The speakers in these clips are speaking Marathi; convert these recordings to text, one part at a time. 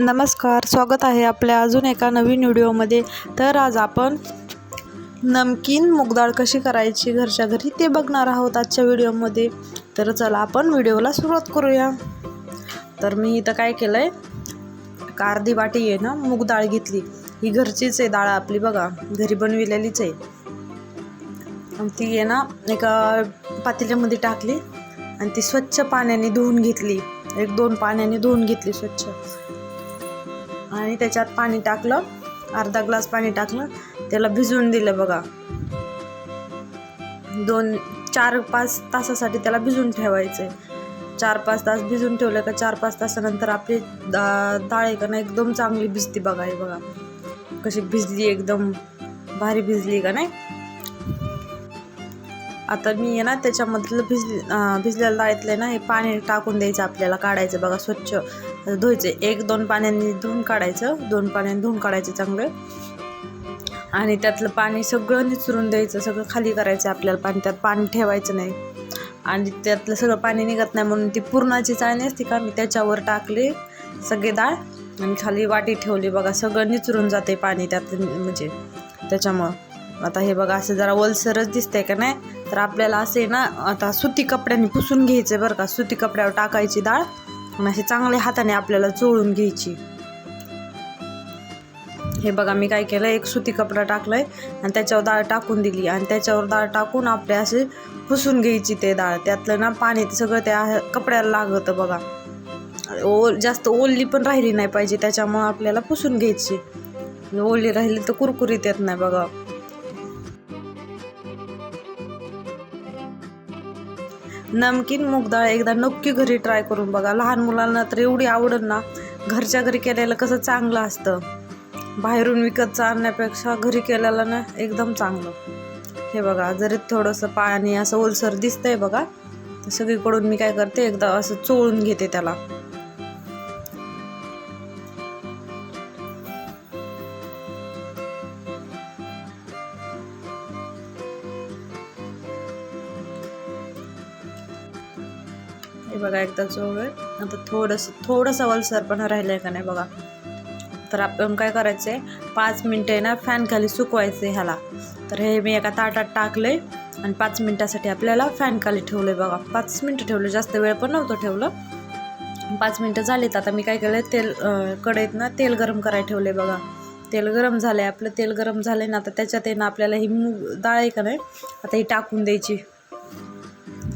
नमस्कार स्वागत आहे आपल्या अजून एका नवीन व्हिडिओमध्ये. तर आज आपण नमकीन मुगडाळ कशी करायची घरच्या घरी ते बघणार आहोत आजच्या व्हिडिओमध्ये. तर चला आपण व्हिडिओला सुरुवात करूया. तर मी इथं काय केलं आहे एक अर्धी वाटी आहे ना मूग डाळ घेतली. ही घरचीच आहे डाळ आपली बघा घरी बनविलेलीच आहे. आणि ती आहे ना एका पातेल्यामध्ये टाकली आणि ती स्वच्छ पाण्याने धुवून घेतली. एक दोन पाण्याने धुवून घेतली स्वच्छ. त्याच्यात पाणी टाकलं अर्धा ग्लास पाणी टाकलं त्याला भिजवून दिलं बघा. दोन चार पाच तासासाठी त्याला भिजून ठेवायचं. आहे चार पाच तास भिजून ठेवलं का चार पाच तासानंतर आपली दा डाळ आहे का ना एकदम चांगली भिजती बघा हे बघा. कशी भिजली एकदम भारी भिजली का नाही? आता मी आहे ना त्याच्यामधलं भिज भिजलेल्या डाळीतलं आहे ना हे पाणी टाकून द्यायचं आपल्याला काढायचं बघा स्वच्छ. धुवायचं. एक दोन पाण्याने धुवून काढायचं. दोन पाण्याने धुवून काढायचं चांगलं. आणि त्यातलं पाणी सगळं निचरून द्यायचं. सगळं खाली करायचं आपल्याला पाणी. त्यात पाणी ठेवायचं नाही. आणि त्यातलं सगळं पाणी निघत नाही म्हणून ती पुरणाची चाळणी असते का मी त्याच्यावर टाकले सगळे डाळ. आणि खाली वाटी ठेवली बघा. सगळं निचरून जाते पाणी त्यात म्हणजे त्याच्यामुळं. आता हे बघा असं जरा ओलसरच दिसतंय का नाही? तर आपल्याला असे ना आता सुती कपड्याने पुसून घ्यायचे बरं का. सुती कपड्यावर टाकायची डाळ आणि असे चांगल्या हाताने आपल्याला चोळून घ्यायची. हे बघा मी काय केलं एक सुती कपडा टाकलाय आणि त्याच्यावर डाळ टाकून दिली. आणि त्याच्यावर डाळ टाकून आपले असे पुसून घ्यायची ते डाळ. त्यातलं ना पाणी सगळं त्या कपड्याला लागतं बघा. ओल जास्त ओलली पण राहिली नाही पाहिजे त्याच्यामुळं आपल्याला पुसून घ्यायची. ओली राहिली तर कुरकुरीत येत नाही बघा. नमकीन मूग डाळ एकदा नक्की घरी ट्राय करून बघा. लहान मुलांना तर एवढी आवडेल ना घरच्या घरी केलेलं कसं चांगलं असतं. बाहेरून विकतचं आणण्यापेक्षा घरी केलेलं ना एकदम चांगलं. हे बघा जरी थोडंसं पाणी असं ओलसर दिसतंय बघा तर सगळीकडून मी काय करते एकदा असं चोळून घेते त्याला. हे बघा एकदा चोळ आता थोडंसं थोडंसं वलसरपणा राहिलं आहे का नाही बघा. तर आपण काय करायचं आहे पाच मिनटं आहे ना फॅन खाली सुकवायचं ह्याला. तर हे मी एका ताटात टाकलं आहे आणि पाच मिनटासाठी आपल्याला फॅन खाली ठेवलं आहे बघा. पाच मिनटं ठेवलं जास्त वेळ पण नव्हतं ठेवलं. पाच मिनटं झालीत. आता मी काय केलं तेल कढईत ना तेल गरम करायला ठेवले बघा. तेल गरम झालं आहे आपलं तेल गरम झालं आहे ना आता त्याच्यात आहे ना आपल्याला ही मूग डाळ आहे का नाही आता ही टाकून द्यायची.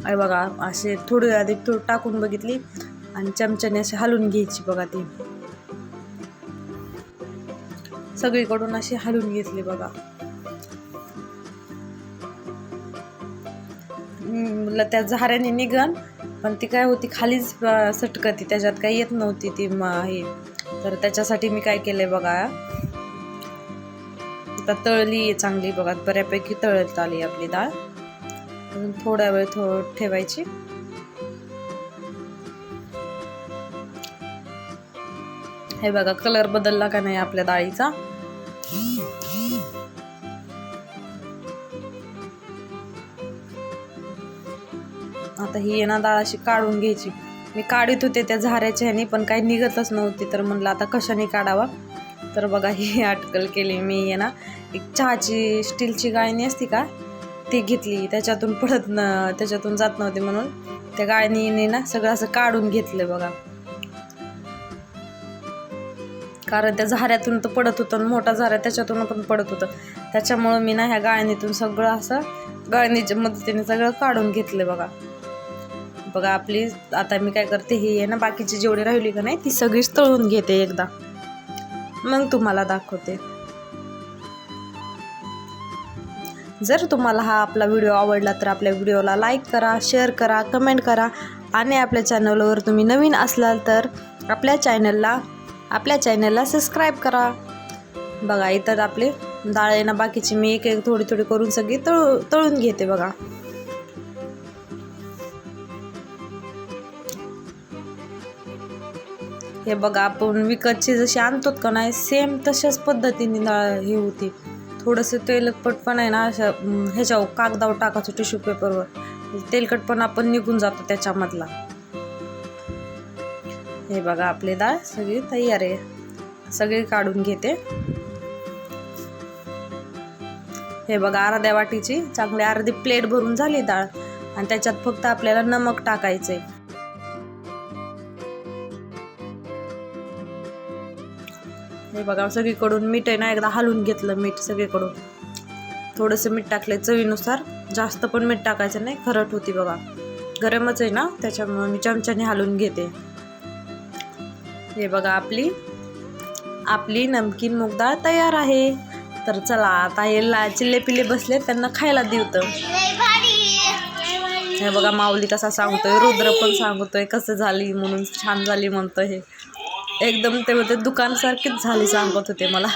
आहे बघा असे थोडी आधी टाकून बघितली आणि चमच्याने असे हलवून घ्यायची बघा ती. सगळीकडून अशी हलवून घेतली बघा. त्या झाऱ्याने निघन पण ती काय होती खालीच सटकती त्याच्यात काही येत नव्हती ती हे. तर त्याच्यासाठी मी काय केलंय बघा आता तळली चांगली बघा बऱ्यापैकी तळत आली आपली डाळ. अजून थोडा वेळ थो ठेवायची. हे बघा कलर बदलला का नाही आपल्या डाळीचा? आता ही आहे ना डाळ अशी काढून घ्यायची. मी काढत होते त्या झाऱ्याच्या ह्यानी पण काही निघतच नव्हती तर म्हणलं आता कशाने काढावा? तर बघा ही अटकल केली मी ये ना एक चहाची स्टीलची गाळणी असती का? ती घेतली. त्याच्यातून पडत न त्याच्यातून जात नव्हते म्हणून त्या गाळणीने ना सगळं असं काढून घेतलं बघा. कारण त्या झाऱ्यातून तर पडत होतं मोठा झाऱ्या त्याच्यातून पण पडत होतं. त्याच्यामुळं मी ना ह्या गाळणीतून सगळं असं गाळणीच्या मदतीने सगळं काढून घेतलं बघा. बघा आपली आता मी काय करते ही आहे ना बाकीची जेवढी राहिली का नाही ती सगळीच तळून घेते एकदा. मग तुम्हाला दाखवते. जर तुम्हाला हा आपला व्हिडिओ आवडला तर आपल्या व्हिडिओला लाईक करा शेअर करा कमेंट करा आणि आपल्या चॅनलवर तुम्ही नवीन असलाल तर आपल्या चॅनलला आपल्या चॅनलला सबस्क्राईब करा. बघा इतर आपले डाळ येणं ना बाकीची मी एक एक थोडी थोडी करून सगळी तळू तळून घेते बघा. हे बघा आपण विकतची जशी आणतो का नाही सेम तशाच पद्धतीने डाळ हे होती. थोडंसं तेलकट पण आहे ना अशा ह्याच्यावर कागदावर टाकायचं टिश्यू पेपरवर तेलकट पण आपण निघून जातो त्याच्यामधला. हे बघा आपली डाळ सगळी तयार आहे. सगळी काढून घेते. हे बघा अर्ध्या वाटीची चांगली अर्धी प्लेट भरून झाली डाळ आणि त्याच्यात फक्त आपल्याला नमक टाकायचं आहे हे बघा सगळीकडून मीठ आहे ना एकदा हलवून घेतलं मीठ सगळीकडून. थोडंसं मीठ टाकले चवीनुसार. जास्त पण मीठ टाकायचं नाही खरट होती बघा. गरमच आहे ना त्याच्यामुळे मी चमच्याने हलवून घेते. हे बघा आपली आपली नमकीन मूग तयार आहे. तर चला आता हे ला चिल्ले पिल्ले बसले त्यांना खायला देवतं हे बघा माऊली कसा सांगतोय रुद्र पण सांगतोय कसं झाली म्हणून छान झाली म्हणतो हे. एकदम ते होते दुकानसारखीच झाली सांगत होते मला.